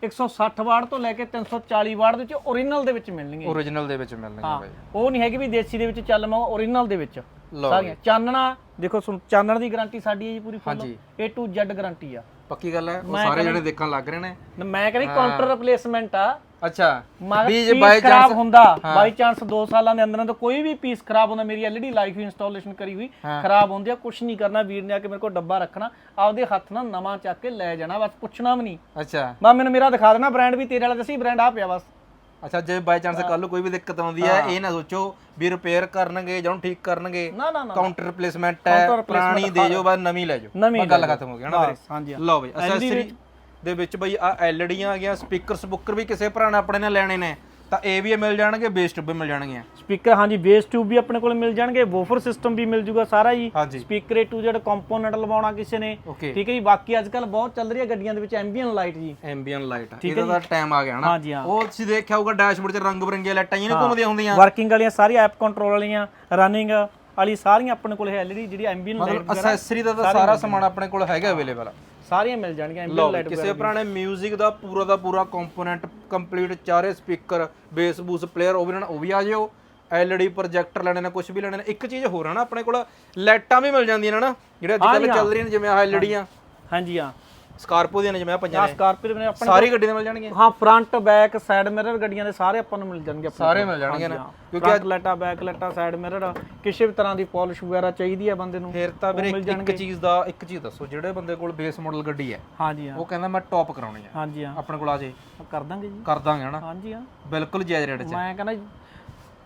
160 ਵਾਟ ਤੋਂ ਲੈ ਕੇ 340 ਵਾਟ ਦੇ ਵਿੱਚ ਓਰੀਜਨਲ ਦੇ ਵਿੱਚ ਮਿਲਣਗੇ ਓਰੀਜਿਨਲ ਦੇ ਵਿੱਚ ਮਿਲਣਗੇ ਬਾਈ। ਉਹ ਨਹੀਂ ਹੈਗੀ ਵੀ ਦੇਸੀ ਦੇ ਵਿੱਚ ਚੱਲ ਮਾ ਓਰੀਜਨਲ ਦੇ ਵਿੱਚ। ਸਾਰੀਆਂ। ਚਾਨਣਾ ਦੇਖੋ ਚਾਨਣ ਦੀ ਗਾਰੰਟੀ ਸਾਡੀ ਹੈ ਜੀ ਪੂਰੀ full. A to Z guarantee ਆ। ਪੱਕੀ ਗੱਲ ਹੈ ਉਹ ਸਾਰੇ ਜਿਹੜੇ ਦੇਖਣ ਲੱਗ ਰਹੇ ਨੇ। ਮੈਂ ਕਹਿੰਦੀ ਕਾਊਂਟਰ ਰਿਪਲੇਸਮੈਂਟ ਆ। ਅੱਛਾ ਮਗਰ ਵੀ ਜੇ ਪੀਸ ਬਾਈ ਖਰਾਬ ਹੁੰਦਾ ਬਾਈ ਚਾਂਸ 2 ਸਾਲਾਂ ਦੇ ਅੰਦਰ ਅੰਦਰ ਕੋਈ ਵੀ ਪੀਸ ਖਰਾਬ ਹੁੰਦਾ ਮੇਰੀ ਐਲਈਡੀ ਲਾਈਫ ਇੰਸਟਾਲੇਸ਼ਨ ਕਰੀ ਹੋਈ ਖਰਾਬ ਹੁੰਦੀ ਆ ਕੁਝ ਨਹੀਂ ਕਰਨਾ ਵੀਰ ਨੇ ਆ ਕੇ ਮੇਰੇ ਕੋਲ ਡੱਬਾ ਰੱਖਣਾ ਆਪਦੇ ਹੱਥ ਨਾਲ ਨਵਾਂ ਚੱਕ ਕੇ ਲੈ ਜਾਣਾ ਬਸ ਪੁੱਛਣਾ ਵੀ ਨਹੀਂ। ਅੱਛਾ। ਬਸ ਮੈਨੂੰ ਮੇਰਾ ਦਿਖਾ ਦੇਣਾ ਬ੍ਰਾਂਡ ਵੀ ਤੇਰੇ ਵਾਲਾ ਦੱਸੀ ਬ੍ਰਾਂਡ ਆ ਪਿਆ ਬਸ। ਅੱਛਾ ਜੇ ਬਾਈ ਚਾਂਸ ਕੱਲ ਨੂੰ ਕੋਈ ਵੀ ਦਿੱਕਤ ਆਉਂਦੀ ਹੈ। ਇਹ ਨਾ ਸੋਚੋ ਵੀ ਰਿਪੇਅਰ ਕਰਨਗੇ ਜਾਂ ਠੀਕ ਕਰਨਗੇ ਨਾ ਨਾ ਨਾ ਕਾਊਂਟਰ ਰਿਪਲੇਸਮੈਂਟ ਹੈ ਪੁਰਾਣੀ ਦੇ ਜੋ ਬਾਅਦ ਨਵੀਂ ਲੈ ਜਾਓ। ਨਵੀਂ ਬਸ ਗੱਲ ਖਤਮ ਹੋ ਗਈ ਹਨਾ ਵੀਰੇ? ਬਸ, ਹਾਂਜੀ ਹਾਂ। ਲਓ ਬਈ ਅਸੈਸਰੀ ਦੇ ਵਿੱਚ ਬਈ ਆ ਐਲਡੀਆਂ ਆ ਗਿਆ ਸਪੀਕਰ ਸਪੁੱਕਰ ਵੀ ਕਿਸੇ ਭਰਾ ਨੇ ਆਪਣੇ ਨੇ ਲੈਣੇ ਨੇ ਤਾਂ ਇਹ ਵੀ ਮਿਲ ਜਾਣਗੇ ਬੇਸ ਟਿਊਬ ਵੀ ਮਿਲ ਜਾਣਗੇ ਸਪੀਕਰ ਹਾਂਜੀ ਬੇਸ ਟਿਊਬ ਵੀ ਆਪਣੇ ਕੋਲ ਮਿਲ ਜਾਣਗੇ ਵੂਫਰ ਸਿਸਟਮ ਵੀ ਮਿਲ ਜੂਗਾ ਸਾਰਾ ਜੀ speaker A to Z component ਲਵਾਉਣਾ ਕਿਸੇ ਨੇ। ਠੀਕ ਹੈ ਜੀ ਬਾਕੀ ਅੱਜ ਕੱਲ ਬਹੁਤ ਚੱਲ ਰਹੀ ਹੈ ਗੱਡੀਆਂ ਦੇ ਵਿੱਚ ਐਂਬੀਐਨ ਲਾਈਟ ਜੀ। ਐਂਬੀਐਨ ਲਾਈਟ ਇਹਦਾ ਤਾਂ ਟਾਈਮ ਆ ਗਿਆ ਹਨਾ ਹਾਂਜੀ ਹਾਂ। ਉਹ ਤੁਸੀਂ ਦੇਖਿਆ ਹੋਊਗਾ ਡੈਸ਼ਬੋਰਡ 'ਚ ਰੰਗ ਬਰੰਗੀਆਂ ਲਾਈਟਾਂ ਨਹੀਂ ਘੁੰਮਦੀਆਂ ਹੁੰਦੀਆਂ। ਵਰਕਿੰਗ ਵਾਲੀਆਂ ਸਾਰੀਆਂ ਐਪ ਕੰਟਰੋਲ ਵਾਲੀਆਂ ਰਨਿੰਗ ਵਾਲੀ ਸਾਰੀਆਂ ਆਪਣੇ ਕੋਲ ਹੈ ਐਲਈਡੀ ਜਿਹੜੀ ਐਂਬੀਐਨ ਲਾਈਟ ਮਤਲਬ ਅਸੈਸਰੀ ਦਾ ਤਾਂ ਸਾਰਾ ਸਮਾਨ ਆਪਣੇ ਕੋਲ ਹੈਗਾ ਅਵੇਲੇਬਲ ਸਾਰੀਆਂ ਮਿਲ ਜਾਣਗੀਆਂ ਲਓ ਲਾਈਟ ਕਿਸੇ ਪੁਰਾਣੇ 뮤직 ਦਾ ਪੂਰਾ ਦਾ ਪੂਰਾ ਕੰਪੋਨੈਂਟ ਕੰਪਲੀਟ ਚਾਰੇ ਸਪੀਕਰ ਬੇਸ ਬੂਸ ਪਲੇਅਰ ਉਹ ਵੀ ਲੈਣਾ ਉਹ ਵੀ ਆ ਜਿਓ। ਐਲਈਡੀ ਪ੍ਰੋਜੈਕਟਰ ਲੈਣੇ ਨੇ ਕੁਝ ਵੀ ਲੈਣੇ ਨੇ। ਇੱਕ ਚੀਜ਼ ਹੋਰ ਹੈ ਨਾ ਆਪਣੇ ਕੋਲ ਲਾਈਟਾਂ ਵੀ ਮਿਲ ਜਾਂਦੀਆਂ ਨੇ ਨਾ ਜਿਹੜੇ ਅੱਜ ਕੱਲ੍ਹ ਚੱਲ ਰਹੀਆਂ ਨੇ ਜਿਵੇਂ ਆਹ ਐਲਈਡੀਆਂ ਹਾਂਜੀ ਹਾਂ। ਸਕਾਰਪੋ ਦੀਆਂ ਨੇ ਜਿਵੇਂ ਆ ਪੰਜਾਂ ਆ ਨੇ। ਸਕਾਰਪੀਓ ਨੇ ਆਪਣੇ ਸਾਰੀ ਗੱਡੀ ਦੇ ਮਿਲ ਜਾਣਗੀਆਂ। ਹਾਂ ਫਰੰਟ ਬੈਕ ਸਾਈਡ ਮਿਰਰ ਗੱਡੀਆਂ ਦੇ ਸਾਰੇ ਆਪਾਂ ਨੂੰ ਮਿਲ ਜਾਣਗੇ ਆਪਣੇ ਸਾਰੇ ਮਿਲ ਜਾਣਗੇ ਨਾ। ਕਿਉਂਕਿ ਫਰੰਟ ਲਾਈਟਾਂ ਬੈਕ ਲਾਈਟਾਂ ਸਾਈਡ ਮਿਰਰ ਕਿਸੇ ਵੀ ਤਰ੍ਹਾਂ ਦੀ ਪਾਲਿਸ਼ ਵਗੈਰਾ ਚਾਹੀਦੀ ਹੈ ਬੰਦੇ ਨੂੰ ਫਿਰ ਤਾਂ ਵੀਰੇ ਇੱਕ ਚੀਜ਼ ਦਾ ਇੱਕ ਚੀਜ਼ ਦੱਸੋ ਜਿਹੜੇ ਬੰਦੇ ਕੋਲ ਬੇਸ ਮਾਡਲ ਗੱਡੀ ਹੈ ਹਾਂਜੀ ਹਾਂ। ਉਹ ਕਹਿੰਦਾ ਮੈਂ ਟੌਪ ਕਰਾਉਣੀ ਹੈ। ਹਾਂਜੀ ਹਾਂ। ਆਪਣੇ ਕੋਲ ਆ ਜੇ ਕਰ ਦਾਂਗੇ ਜੀ। ਕਰ ਦਾਂਗੇ ਹਨਾ? ਹਾਂਜੀ ਹਾਂ। ਬਿਲਕੁਲ ਜਾਇਜ਼ ਰੇਟ 'ਚ ਮੈਂ ਕਹਿੰਦਾ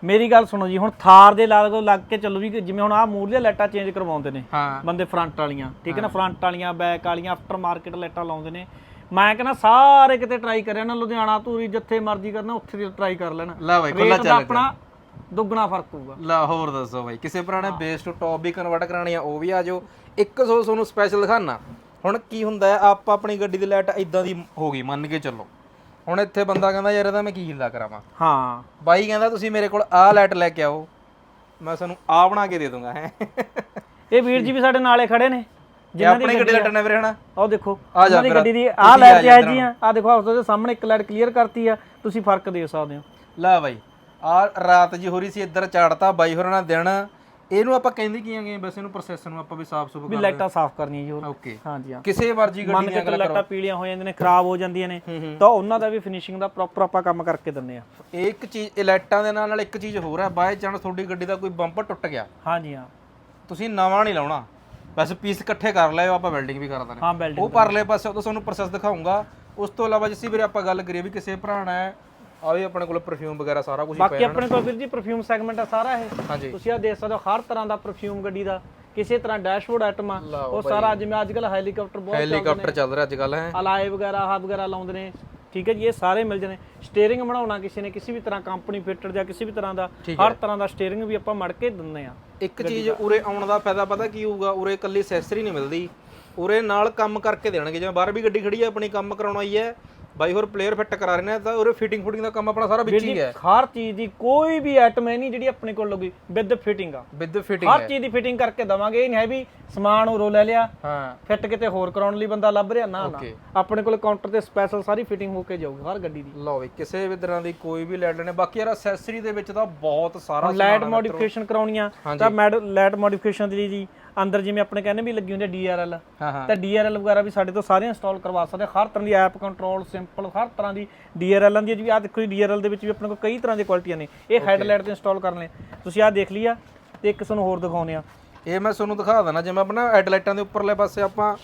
ਮੇਰੀ ਗੱਲ ਸੁਣੋ ਜੀ ਹੁਣ ਥਾਰ ਦੇ ਲਾਗ ਲੱਗ ਕੇ ਚੱਲੋ ਵੀ ਜਿਵੇਂ ਹੁਣ ਆਹ ਮੂਰਲੇ ਲਾਈਟਾਂ ਚੇਂਜ ਕਰਵਾਉਂਦੇ ਨੇ ਹਾਂ। ਬੰਦੇ ਫਰੰਟ ਵਾਲੀਆਂ ਠੀਕ ਹੈ ਨਾ ਫਰੰਟ ਵਾਲੀਆਂ ਬੈਕ ਵਾਲੀਆਂ ਆਫਟਰ ਮਾਰਕੀਟ ਲਾਈਟਾਂ ਲਾਉਂਦੇ ਨੇ। ਮੈਂ ਕਹਿੰਦਾ ਸਾਰੇ ਕਿਤੇ ਟਰਾਈ ਕਰਿਆ ਨਾ ਲੁਧਿਆਣਾ ਧੂਰੀ ਜਿੱਥੇ ਮਰਜ਼ੀ ਕਰਨਾ ਉੱਥੇ ਦੀ ਟਰਾਈ ਕਰ ਲੈਣਾ। ਲੈ ਬਾਈ ਖੁੱਲਾ ਚੱਲ ਆਪਣਾ ਦੁੱਗਣਾ ਫ਼ਰਕ ਹੋਊਗਾ ਲਾ ਹੋਰ ਦੱਸੋ ਬਾਈ ਕਿਸੇ ਪੁਰਾਣੇ ਬੇਸ ਤੋਂ ਟੌਪ ਵੀ ਕਨਵਰਟ ਕਰਾਣੀ ਆ ਉਹ ਵੀ ਆ ਜਾਓ। ਇੱਕ ਸੌ ਤੁਹਾਨੂੰ ਸਪੈਸ਼ਲ ਦਿਖਾਣਾ ਹੁਣ ਕੀ ਹੁੰਦਾ ਹੈ ਆਪਾਂ ਆਪਣੀ ਗੱਡੀ ਦੀ ਲਾਈਟ ਇਦਾਂ ਦੀ ਹੋ ਗਈ ਮੰਨ ਕੇ ਚੱਲੋ। ਹੁਣ ਇੱਥੇ ਬੰਦਾ ਕਹਿੰਦਾ ਯਾਰ ਇਹਦਾ ਮੈਂ ਕੀ ਹਿੱਲਾ ਕਰਾਵਾਂ? ਹਾਂ। ਬਾਈ ਕਹਿੰਦਾ ਤੁਸੀਂ ਮੇਰੇ ਕੋਲ ਆਹ ਲਾਈਟ ਲੈ ਕੇ ਆਓ। ਮੈਂ ਤੁਹਾਨੂੰ ਆ ਬਣਾ ਕੇ ਦੇ ਦੂੰਗਾ। ਹੈ ਇਹ ਵੀਰ ਜੀ ਵੀ ਸਾਡੇ ਨਾਲੇ ਖੜੇ ਨੇ। ਆਪਣੀ ਗੱਡੀ ਦਾ ਟਰਨ ਵੀਰੇ ਹਨਾ? ਆਹ ਦੇਖੋ ਆ ਜਾ ਦੀ ਗੱਡੀ ਦੀ ਆਹ ਆ ਲਾਈਟ ਚਾਹੀ ਇੱਧਰ ਜੀ ਆ ਦੇਖੋ ਆਹ ਉਹਦੇ ਸਾਹਮਣੇ ਇੱਕ ਲਾਈਟ ਕਲੀਅਰ ਕਰਤੀ ਆ। ਤੁਸੀਂ ਫ਼ਰਕ ਦੇਖ ਸਕਦੇ ਹੋ ਲੈ ਬਾਈ ਆ ਰਾਤ ਜੀ ਹੋ ਰਹੀ ਸੀ ਇੱਧਰ ਚਾੜਤਾ ਬਾਈ ਹੋਰਾਂ ਨਾਲ ਦਿਨ। ਇਹਨੂੰ ਆਪਾਂ ਕਹਿੰਦੇ ਕੀ ਆਂਗੇ ਵੈਸੇ ਇਹਨੂੰ ਪ੍ਰੋਸੈਸ ਨੂੰ ਆਪਾਂ ਵੀ ਸਾਫ਼ ਸੁਫ ਵੀ ਲਾਈਟਾਂ ਸਾਫ਼ ਕਰਨੀਆਂ ਜੀ ਹੋਰ। ਓਕੇ ਹਾਂਜੀ ਹਾਂ। ਕਿਸੇ ਮਰਜ਼ੀ ਮੰਨ ਗੱਡੀ ਕੇ ਦੀਆਂ ਚੱਲ ਲਾਈਟਾਂ ਪੀਲੀਆਂ ਹੋ ਜਾਂਦੀਆਂ ਨੇ ਖਰਾਬ ਹੋ ਜਾਂਦੀਆਂ ਨੇ ਤਾਂ ਉਹਨਾਂ ਦਾ ਵੀ ਫਿਨਿਸ਼ਿੰਗ ਦਾ ਪ੍ਰੋਪਰ ਆਪਾਂ ਕੰਮ ਕਰਕੇ ਦਿੰਨੇ ਆ ਇਹ ਇੱਕ ਚੀਜ਼ ਇਹ ਲਾਈਟਾਂ ਦੇ ਨਾਲ ਨਾਲ ਇੱਕ ਚੀਜ਼ ਹੋਰ ਹੈ ਬਾਏ ਚਾਂਸ ਤੁਹਾਡੀ ਗੱਡੀ ਦਾ ਕੋਈ ਬੰਪਰ ਟੁੱਟ ਗਿਆ। ਹਾਂਜੀ ਹਾਂ। ਤੁਸੀਂ ਨਵਾਂ ਨਹੀਂ ਲਾਉਣਾ। ਬਸ ਪੀਸ ਇਕੱਠੇ ਕਰ ਲਿਓ ਆਪਾਂ ਵੈਲਡਿੰਗ ਵੀ ਕਰ ਦਾਂਗੇ ਹਾਂ ਬੈਲਟ ਉਹ ਪਰਲੇ ਪਾਸੇ ਉਹ ਤੁਹਾਨੂੰ ਪ੍ਰੋਸੈਸ ਦਿਖਾਉਂਗਾ ਉਸ ਤੋਂ ਇਲਾਵਾ ਜਿਸੀ ਵੀਰੇ ਆਪਾਂ ਗੱਲ ਕਰੀਏ ਵੀ ਕਿਸੇ ਭਰਾ ਨੇ ਆ ਵੀ ਆਪਣੇ ਕੋਲ ਪਰਫਿਊਮ ਵਗੈਰਾ ਸਾਰਾ ਕੁਝ ਬਾਕੀ ਆਪਣੇ ਕੋਲ ਵੀਰ ਜੀ ਪਰਫਿਊਮ ਸੈਗਮੈਂਟ ਆ ਸਾਰਾ ਇਹ। ਤੁਸੀਂ ਆ ਦੇਖ ਸਕਦੇ ਹੋ ਹਰ ਤਰ੍ਹਾਂ ਦਾ ਪਰਫਿਊਮ ਗੱਡੀ ਦਾ ਕਿਸੇ ਤਰ੍ਹਾਂ ਡੈਸ਼ਬੋਰਡ ਆਈਟਮ ਆ। ਉਹ ਸਾਰਾ ਜਿਵੇਂ ਅੱਜ ਕੱਲ ਹੈਲੀਕਾਪਟਰ ਬਹੁਤ ਹੈਲੀਕਾਪਟਰ ਚੱਲ ਰਿਹਾ ਅੱਜ ਕੱਲ ਹੈ। ਅਲਾਏ ਵਗੈਰਾ ਆਹ ਵਗੈਰਾ ਲਾਉਂਦੇ ਨੇ। ਠੀਕ ਹੈ ਜੀ ਇਹ ਸਾਰੇ ਮਿਲ ਜਾਣੇ ਸਟੀਅਰਿੰਗ ਬਣਾਉਣਾ ਕਿਸੇ ਨੇ ਕਿਸੇ ਵੀ ਤਰ੍ਹਾਂ ਕੰਪਨੀ ਫਿਟਡ ਜਾਂ ਕਿਸੇ ਵੀ ਤਰ੍ਹਾਂ ਦਾ ਹਰ ਤਰ੍ਹਾਂ ਦਾ ਸਟੀਅਰਿੰਗ ਵੀ ਆਪਾਂ ਮੜ ਕੇ ਦਿੰਦੇ ਆ ਇੱਕ ਚੀਜ਼ ਉਰੇ ਆਉਣ ਦਾ ਫਾਇਦਾ ਪਤਾ ਕੀ ਹੋਊਗਾ? ਉਰੇ ਇਕੱਲੀ ਅਸੈਸਰੀ ਨਹੀਂ ਮਿਲਦੀ। ਉਰੇ ਨਾਲ ਕੰਮ ਕਰਕੇ ਦੇਣਗੇ। ਜਿਵੇਂ ਬਾਹਰ ਵੀ ਗੱਡੀ ਖੜੀ ਹੈ ਆਪਣੀ ਕੰਮ ਕਰਾਉਣ ਆਈ ਹੈ ਬਾਈ ਹੋਰ ਪਲੇਅਰ ਫਿੱਟ ਕਰਾ ਰਹੇ ਨੇ ਤਾਂ ਉਰੇ ਫਿਟਿੰਗ ਫੁਟਿੰਗ ਦਾ ਕੰਮ ਆਪਣਾ ਸਾਰਾ ਵਿੱਚ ਹੀ ਹੈ। ਹਰ ਚੀਜ਼ ਦੀ ਕੋਈ ਵੀ ਆਈਟਮ ਹੈ ਨਹੀਂ ਜਿਹੜੀ ਆਪਣੇ ਕੋਲ ਲੱਗੀ ਵਿਦ ਫਿਟਿੰਗ ਆ। ਵਿਦ ਫਿਟਿੰਗ ਹਰ ਚੀਜ਼ ਦੀ ਫਿਟਿੰਗ ਕਰਕੇ ਦਵਾਂਗੇ ਇਹ ਨਹੀਂ ਹੈ ਵੀ ਸਮਾਨ ਉਰੋਂ ਲੈ ਲਿਆ ਹਾਂ। ਫਿੱਟ ਕਿਤੇ ਹੋਰ ਕਰਾਉਣ ਲਈ ਬੰਦਾ ਲੱਭ ਰਿਹਾ ਨਾ ਨਾ। ਆਪਣੇ ਕੋਲ ਕਾਊਂਟਰ ਤੇ ਸਪੈਸ਼ਲ ਸਾਰੀ ਫਿਟਿੰਗ ਹੋ ਕੇ ਜਾਊਗੀ ਹਰ ਗੱਡੀ ਦੀ। ਲਓ ਵੀ ਕਿਸੇ ਵੀ ਤਰ੍ਹਾਂ ਦੀ ਕੋਈ ਵੀ ਲੈਡ ਲੈਣੇ ਬਾਕੀ ਯਾਰ ਅਸੈਸਰੀ ਦੇ ਵਿੱਚ ਤਾਂ ਬਹੁਤ ਸਾਰਾ ਲਾਈਟ ਮੋਡੀਫਿਕੇਸ਼ਨ ਕਰਾਉਣੀਆਂ ਤਾਂ ਮੈਡ ਲਾਈਟ ਮੋਡੀਫਿਕੇਸ਼ਨ ਦੀ ਜੀ ਅੰਦਰ ਜਿਵੇਂ ਆਪਣੇ ਕਹਿੰਦੇ ਵੀ ਲੱਗੀ ਹੁੰਦੀ ਹੈ ਡੀਆਰਐਲ ਹਾਂ ਹਾਂ। ਤਾਂ ਡੀਆਰਐਲ ਵਗੈਰਾ ਵੀ ਸਾਡੇ ਤੋਂ ਸਾਰੇ ਇੰਸਟਾਲ ਕਰਵਾ ਸਕਦੇ ਹਾਂ। ਹਰ ਤਰ੍ਹਾਂ ਦੀ ਐਪ ਕੰਟਰੋਲ ਸਿੰਪਲ ਹਰ ਤਰ੍ਹਾਂ ਦੀ ਡੀਆਰਐਲ ਦੀ ਜੀ ਆ ਦੇਖੋ ਜੀ ਡੀਆਰਐਲ ਦੇ ਵਿੱਚ ਵੀ ਆਪਣੇ ਕੋਲ ਕਈ ਤਰ੍ਹਾਂ ਦੀ ਕੁਆਲਿਟੀਆਂ ਨੇ। ਇਹ ਹੈਡਲਾਈਟ ਤੇ ਇੰਸਟਾਲ ਕਰਨ ਲਈ ਤੁਸੀਂ ਆ ਦੇਖ ਲਿਆ ਤੇ ਇੱਕ ਤੁਹਾਨੂੰ ਹੋਰ ਦਿਖਾਉਂਦੇ ਆ। ਇਹ ਮੈਂ ਤੁਹਾਨੂੰ ਦਿਖਾ ਦਿੰਦਾ ਜਿਵੇਂ ਆਪਣਾ ਹੈਡਲਾਈਟਾਂ ਦੇ ਉੱਪਰਲੇ ਪਾਸੇ ਆਪਾਂ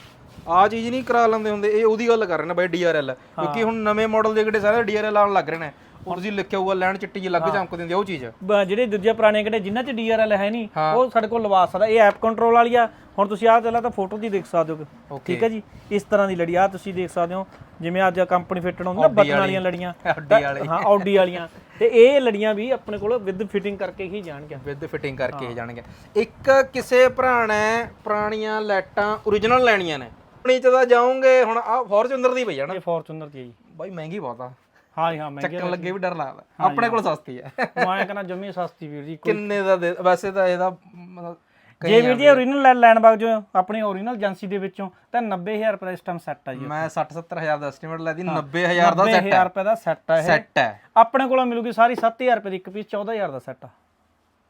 ਆ ਚੀਜ਼ ਨਹੀਂ ਕਰਾ ਲੈਂਦੇ ਹੁੰਦੇ ਇਹ ਉਹਦੀ ਗੱਲ ਕਰ ਰਹੇ ਨੇ ਬਾਈ ਡੀਆਰਐਲ ਕਿਉਂਕਿ ਹੁਣ ਨਵੇਂ ਮਾਡਲ ਦੇ ਗੱਡੇ ਸਾਰੇ ਡੀਆਰਐਲ ਆਉਣ ਲੱਗ ਰਹੇ ਨੇ ਹੁਣ ਤੁਸੀਂ ਲਿਖਿਆ ਹੋਊਗਾ ਲੈਣ ਚਿੱਟੀ ਜਿਹੀ ਲੱਗ ਚਮਕ ਦਿੰਦੀ ਆ ਉਹ ਚੀਜ਼। ਬ- ਜਿਹੜੇ ਦੂਜੇ ਪੁਰਾਣੇ ਕਿਹੜੇ ਜਿਨ੍ਹਾਂ 'ਚ ਡੀਆਰਐਲ ਹੈ ਨਹੀਂ ਉਹ ਸਾਡੇ ਕੋਲ ਲਵਾ ਸਕਦਾ। ਇਹ ਐਪ ਕੰਟਰੋਲ ਵਾਲੀ ਆ। ਹੁਣ ਤੁਸੀਂ ਆਹ ਚੱਲਾ ਤਾਂ ਫੋਟੋ ਦੀ ਦੇਖ ਸਕਦੇ ਹੋ ਠੀਕ ਹੈ ਜੀ? ਇਸ ਤਰ੍ਹਾਂ ਦੀ ਲੜੀ ਆ ਤੁਸੀਂ ਦੇਖ ਸਕਦੇ ਹੋ। ਜਿਵੇਂ ਅੱਜ ਕੰਪਨੀ ਫਿੱਟਡ ਹੁੰਦੀ ਨਾ ਬਟਨ ਵਾਲੀਆਂ ਲੜੀਆਂ। ਵਾਲੇ। ਹਾਂ ਆਡੀ ਵਾਲੀਆਂ। ਤੇ ਇਹ ਲੜੀਆਂ ਵੀ ਆਪਣੇ ਕੋਲ ਵਿਦ ਫਿਟਿੰਗ ਕਰਕੇ ਹੀ ਜਾਣਗੇ ਵਿਦ ਫਿਟਿੰਗ ਕਰਕੇ ਹੀ ਜਾਣਗੇ ਇੱਕ ਕਿਸੇ ਭਰਾ ਨੇ ਪੁਰਾਣੀਆਂ ਲਾਈਟਾਂ origignal ਲੈਣੀਆਂ ਨੇ। ਆਪਣੀ ਚ ਤਾਂ ਜਾਓਗੇ ਹੁਣ ਆ ਫੋਰਚੂਨਰ ਦੀ ਪਈ ਜਾਣਾ ਇਹ ਫੋਰਚੂਨਰ ਦੀ ਹੈ ਜੀ। ਬਾਈ ਮਹਿੰਗੀ ਬਹੁਤ ਆ। ਹਾਂ ਜੀ ਹਾਂ ਮੈਂ ਚੱਕਣ ਲੱਗੇ ਵੀ ਡਰ ਲੱਗਦਾ। ਆਪਣੇ ਕੋਲ ਸਸਤੀ ਹੈ। ਮੈਂ ਕਹਿੰਦਾ ਜੰਮੀ ਸਸਤੀ ਵੀਰ ਜੀ ਕਿੰਨੇ ਦਾ ਦੇ- ਵੈਸੇ ਤਾਂ ਇਹਦਾ ਮਤਲਬ ਜੇ ਵੀਰ ਜੀ ਓਰੀਜਨਲ ਲੈਣ ਬਾਗ ਜੋ ਆਪਣੀ ਓਰੀਜਨਲ ਏਜੰਸੀ ਦੇ ਵਿੱਚੋਂ ਤਾਂ 90000 ਰੁਪਏ ਦਾ ਇਸ ਟਾਈਮ ਸੈੱਟ ਆ ਜੀ ਮੈਂ 60 70000 ਦਾ ਐਸਟੀਮੇਟ ਲੈਦੀ 90000 ਦਾ ਸੈੱਟ 90000 ਰੁਪਏ ਦਾ ਸੈੱਟ ਆ ਇਹ। ਸੈੱਟ ਹੈ। ਆਪਣੇ ਕੋਲੋਂ ਮਿਲੂਗੀ ਸਾਰੀ 7000 ਰੁਪਏ ਦੀ ਇੱਕ ਪੀਸ 14000 ਦਾ ਸੈੱਟ ਆ।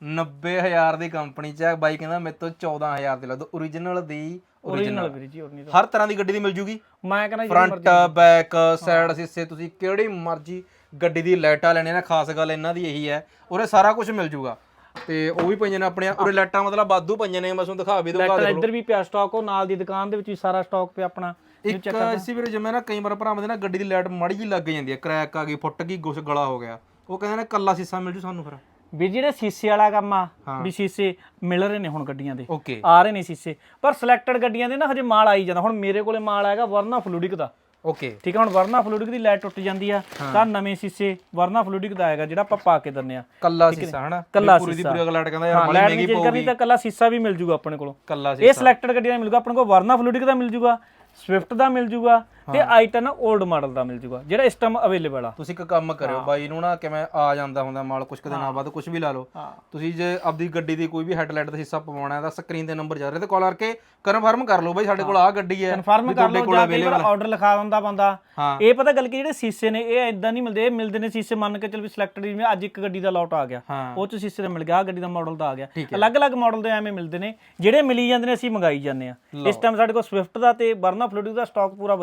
90000 ਦੀ ਕੰਪਨੀ ਚ ਹੈ ਬਾਈ ਕਹਿੰਦਾ ਮੇਰੇ ਤੋਂ 14000 ਦੀ ਲਾ ਦੋ। Origignal ਦੀ ਓਰੀਜਨਲ ਵੀਰ ਜੀ ਓਰੀਜਨਲ ਹਰ ਤਰ੍ਹਾਂ ਦੀ ਗੱਡੀ ਦੀ ਮਿਲ ਜੂਗੀ। ਮੈਂ ਕਹਿੰਦਾ ਫਰੰਟ ਬੈਕ ਸਾਈਡ ਸੀਸੇ ਤੁਸੀਂ ਕਿਹੜੀ ਮਰਜ਼ੀ ਗੱਡੀ ਦੀ ਲਾਈਟਾਂ ਲੈਣੇ ਨਾ ਖਾਸ ਗੱਲ ਇਹਨਾਂ ਦੀ ਇਹੀ ਹੈ ਉਰੇ ਸਾਰਾ ਕੁਝ ਮਿਲ ਜੂਗਾ। ਤੇ ਉਹ ਵੀ ਪਈਆਂ ਨੇ ਆਪਣੇ ਉਰੇ ਲਾਈਟਾਂ ਮਤਲਬ ਬਾਦੂ ਪਈਆਂ ਨੇ ਮੈਂ ਤੁਹਾਨੂੰ ਦਿਖਾ ਵੀ ਦੂੰਗਾ ਲੈਟਰ ਇੱਧਰ ਵੀ ਪਿਆ ਸਟਾਕ ਉਹ ਨਾਲ ਦੀ ਦੁਕਾਨ ਦੇ ਵਿੱਚ ਵੀ ਸਾਰਾ ਸਟਾਕ ਪਿਆ ਆਪਣਾ। ਇੱਕ ਇਸੇ ਵੀਰੇ ਜਿਵੇਂ ਨਾ ਕਈ ਵਾਰ ਭਰਾਵਾਂ ਦੇ ਨਾ ਗੱਡੀ ਦੀ ਲਾਈਟ ਮਾੜੀ ਜੀ ਲੱਗ ਜਾਂਦੀ ਹੈ ਕ੍ਰੈਕ ਆ ਗਈ ਫੁੱਟ ਗਈ ਗੁੱਸ ਗਲਾ ਹੋ ਗਿਆ। ਉਹ ਕਹਿੰਦੇ ਨੇ ਕੱਲਾ ਸੀਸਾ ਮਿਲ ਜੂ ਸਾਨੂੰ ਫਿਰ। ਵੀ ਜਿਹੜੇ ਸੀਸੇ ਵਾਲਾ ਕੰਮ ਆ ਵੀ ਸੀਸੇ ਮਿਲ ਰਹੇ ਨੇ ਹੁਣ ਗੱਡੀਆਂ ਦੇ। ਓਕੇ। ਆ ਰਹੇ ਨੇ ਸੀਸੇ। ਪਰ ਸਿਲੈਕਟਡ ਗੱਡੀਆਂ ਦੇ ਨਾ ਹਜੇ ਮਾਲ ਆਈ ਜਾਂਦਾ। ਹੁਣ ਮੇਰੇ ਕੋਲੇ ਮਾਲ ਆਏਗਾ ਵਰਨਾ ਫਲੂਡਿਕ ਦਾ। ਓਕੇ। ਠੀਕ ਹੈ ਹੁਣ ਵਰਨਾ ਫਲੂਡਿਕ ਦੀ ਲਾਈਟ ਟੁੱਟ ਜਾਂਦੀ ਆ। ਤਾਂ ਨਵੇਂ ਸੀਸੇ ਵਰਨਾ ਫਲੂਡਿਕ ਦਾ ਆਏਗਾ ਜਿਹੜਾ ਆਪਾਂ ਪਾ ਕੇ ਦਿੰਨੇ ਆ। ਕੱਲਾ ਸੀਸਾ ਹਨਾ? ਕੱਲਾ ਪੂਰੀ ਦੀ। ਪੂਰੀ ਲਾਈਟ ਕਹਿੰਦਾ ਯਾਰ ਬੜੀ ਮਹਿੰਗੀ ਕਰਨੀ ਤਾਂ ਕੱਲਾ ਸੀਸਾ ਵੀ ਮਿਲ ਜੂਗਾ ਆਪਣੇ ਕੋਲੋਂ। ਕੱਲਾ ਇਹ ਸਿਲੈਕਟਡ ਗੱਡੀਆਂ ਦਾ ਮਿਲੂਗਾ ਆਪਣੇ ਕੋਲ ਵਰਨਾ ਫਲੂਡਿਕ ਦਾ ਮਿਲ ਜੂਗਾ ਸਵਿਫਟ ਦਾ ਮਿਲ ਜੂਗਾ ਤੇ ਆਈਟਨ 올ਡ ਮਾਡਲ ਦਾ ਮਿਲ ਜੂਗਾ ਜਿਹੜਾ ਇਸ ਟਾਈਮ ਅਵੇਲੇਬਲ ਆ। ਤੁਸੀਂ ਇੱਕ ਕੰਮ ਕਰਿਓ ਬਾਈ ਨੂੰ ਨਾ ਕਿਵੇਂ ਆ ਜਾਂਦਾ ਹੁੰਦਾ ਮਾਲ ਕੁਛ ਕੁ ਦਿਨਾਂ ਬਾਅਦ ਕੁਝ ਵੀ ਲਾ ਲਓ। ਤੁਸੀਂ ਜੇ ਆਪਦੀ ਗੱਡੀ ਦੀ ਕੋਈ ਵੀ ਹੈਡਲਾਈਟ ਦਾ ਹਿੱਸਾ ਪਵਾਉਣਾ ਹੈ ਤਾਂ ਸਕਰੀਨ ਤੇ ਨੰਬਰ ਚੱਲ ਰਿਹਾ ਤੇ ਕਾਲ ਕਰਕੇ ਕਨਫਰਮ ਕਰ ਲਓ ਬਾਈ ਸਾਡੇ ਕੋਲ ਆ ਗੱਡੀ ਹੈ ਕਨਫਰਮ ਕਰ ਲਓ ਜਾਂ ਕਈ ਵਾਰ। ਆਰਡਰ ਲਿਖਾ ਦਿੰਦਾ ਬੰਦਾ। ਇਹ ਪਤਾ ਗੱਲ ਕਿ ਜਿਹੜੇ ਸੀਸੇ ਨੇ ਇਹ ਇਦਾਂ ਨਹੀਂ ਮਿਲਦੇ ਇਹ ਮਿਲਦੇ ਨੇ ਸੀਸੇ ਮੰਨ ਕੇ ਚੱਲ ਵੀ ਸਿਲੈਕਟਡ ਜਿਵੇਂ ਅੱਜ ਇੱਕ ਗੱਡੀ ਦਾ ਲੋਟ ਆ ਗਿਆ। ਉਹ ਚ ਸੀਸੇ ਦਾ ਮਿਲ ਗਿਆ ਗੱਡੀ ਦਾ ਮਾਡਲ ਦਾ ਆ ਗਿਆ। ਅਲੱਗ-ਅਲੱਗ ਮਾਡਲ ਦੇ ਐਵੇਂ ਮਿਲਦੇ ਨੇ ਜਿਹੜੇ ਮਿਲੀ ਜਾਂਦੇ ਨੇ ਅਸੀਂ ਮੰਗਾਈ ਜਾਂਦੇ ਆ ਇਸ ਟਾਈਮ ਸਾਡੇ ਕੋਲ ਸਵਿਫਟ ਦਾ ਤੇ ਵਰਨਾ ਫਲੂਡਿਕ ਦਾ ਸਟਾਕ ਪੂਰਾ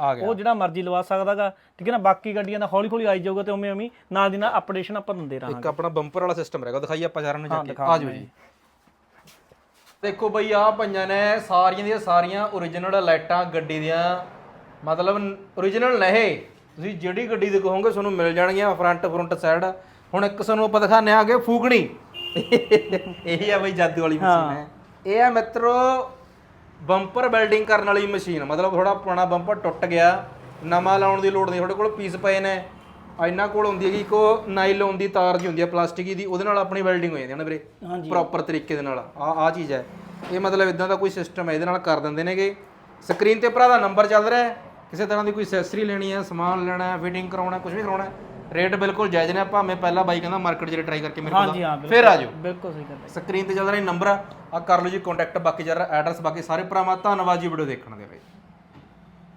ਆ ਗਿਆ। ਉਹ ਜਿਹੜਾ ਮਰਜ਼ੀ ਲਵਾ ਸਕਦਾਗਾ। ਠੀਕ ਹੈ ਨਾ? ਬਾਕੀ ਗੱਡੀਆਂ ਦਾ ਹੌਲੀ-ਹੌਲੀ ਆਈ ਜਾਊਗਾ ਤੇ ਉਵੇਂ ਉਵੇਂ ਨਾਲ ਦੀ ਨਾਲ ਅਪਡੇਸ਼ਨ ਆਪਾਂ ਦਿੰਦੇ ਰਹਾਂਗੇ। ਇੱਕ ਆਪਣਾ ਬੰਪਰ ਵਾਲਾ ਸਿਸਟਮ ਰਹੇਗਾ। ਦਿਖਾਈਏ ਆਪਾਂ ਸਾਰਿਆਂ ਨੂੰ ਜਾ ਕੇ। ਆ ਜਾਓ ਜੀ। ਦੇਖੋ ਬਈ ਆ ਪਈਆਂ ਨੇ ਸਾਰੀਆਂ ਦੀਆਂ ਸਾਰੀਆਂ origignal ਲਾਈਟਾਂ ਗੱਡੀ ਦੀਆਂ। ਮਤਲਬ origignal ਨਹੀਂ ਤੁਸੀਂ ਜਿਹੜੀ ਗੱਡੀ ਦੀ ਕਹੋਗੇ ਤੁਹਾਨੂੰ ਮਿਲ ਜਾਣਗੀਆਂ ਫਰੰਟ ਫਰੰਟ ਸਾਈਡ ਹੁਣ ਇੱਕ ਤੁਹਾਨੂੰ ਆਪਾਂ ਦਿਖਾਣੇ ਆਗੇ ਫੂਕਣੀ। *laughs* ਇਹੀ ਆ ਬਈ ਜਾਦੂ ਵਾਲੀ ਮਸ਼ੀਨ ਹੈ। ਇਹ ਆ ਮਿੱਤਰੋ ਬੰਪਰ ਬਿਲਡਿੰਗ ਕਰਨ ਵਾਲੀ ਮਸ਼ੀਨ ਮਤਲਬ ਥੋੜਾ ਪੁਰਾਣਾ ਬੰਪਰ ਟੁੱਟ ਗਿਆ ਨਵਾਂ ਲਾਉਣ ਦੀ ਲੋੜ ਨਹੀਂ ਤੁਹਾਡੇ ਕੋਲ ਪੀਸ ਪਏ ਨੇ ਇਹਨਾਂ ਕੋਲ ਹੁੰਦੀ ਹੈਗੀ ਕੋ ਨਾਈਲੋਨ ਦੀ ਤਾਰ ਜੀ ਹੁੰਦੀ ਹੈ ਪਲਾਸਟਿਕ ਦੀ ਉਹਦੇ ਨਾਲ ਆਪਣੀ ਵੈਲਡਿੰਗ ਹੋ ਜਾਂਦੀ ਹੈ ਨਾ ਵੀਰੇ ਹਾਂਜੀ। ਪ੍ਰੋਪਰ ਤਰੀਕੇ ਦੇ ਨਾਲ ਆ ਆ ਚੀਜ਼ ਹੈ। ਇਹ ਮਤਲਬ ਇਦਾਂ ਦਾ ਕੋਈ ਸਿਸਟਮ ਹੈ ਇਹਦੇ ਨਾਲ ਕਰ ਦਿੰਦੇ ਨੇਗੇ। ਸਕਰੀਨ ਤੇ ਭਰਾ ਦਾ ਨੰਬਰ ਚੱਲ ਰਿਹਾ ਹੈ ਕਿਸੇ ਤਰ੍ਹਾਂ ਦੀ ਕੋਈ ਐਕਸੈਸਰੀ ਲੈਣੀ ਹੈ ਸਮਾਨ ਲੈਣਾ ਹੈ ਫਿਟਿੰਗ ਕਰਾਉਣਾ ਕੁਝ ਵੀ ਕਰਾਉਣਾ ਹੈ। ਰੇਟ ਬਿਲਕੁਲ ਜਾਇਜ਼ ਨੇ ਭਾਵੇਂ ਪਹਿਲਾਂ ਬਾਈ ਕਹਿੰਦਾ ਮਾਰਕੀਟ 'ਚ ਟਰਾਈ ਕਰਕੇ ਮੇਰੇ ਹਾਂਜੀ ਹਾਂ ਕੋਲ ਫਿਰ ਆ ਜਾਓ ਬਿਲਕੁਲ ਸਹੀ ਗੱਲ ਹੈ। ਸਕਰੀਨ ਤੇ ਚੱਲ ਰਿਹਾ ਨੰਬਰ ਆ ਆਹ ਕਰ ਲਓ ਜੀ ਕੰਟੈਕਟ ਬਾਕੀ ਰਿਹਾ ਐਡਰੈਸ ਬਾਕੀ ਸਾਰੇ ਭਰਾਵਾਂ ਧੰਨਵਾਦ ਜੀ ਵੀਡੀਓ ਦੇਖਣ ਦੇ ਲਈ।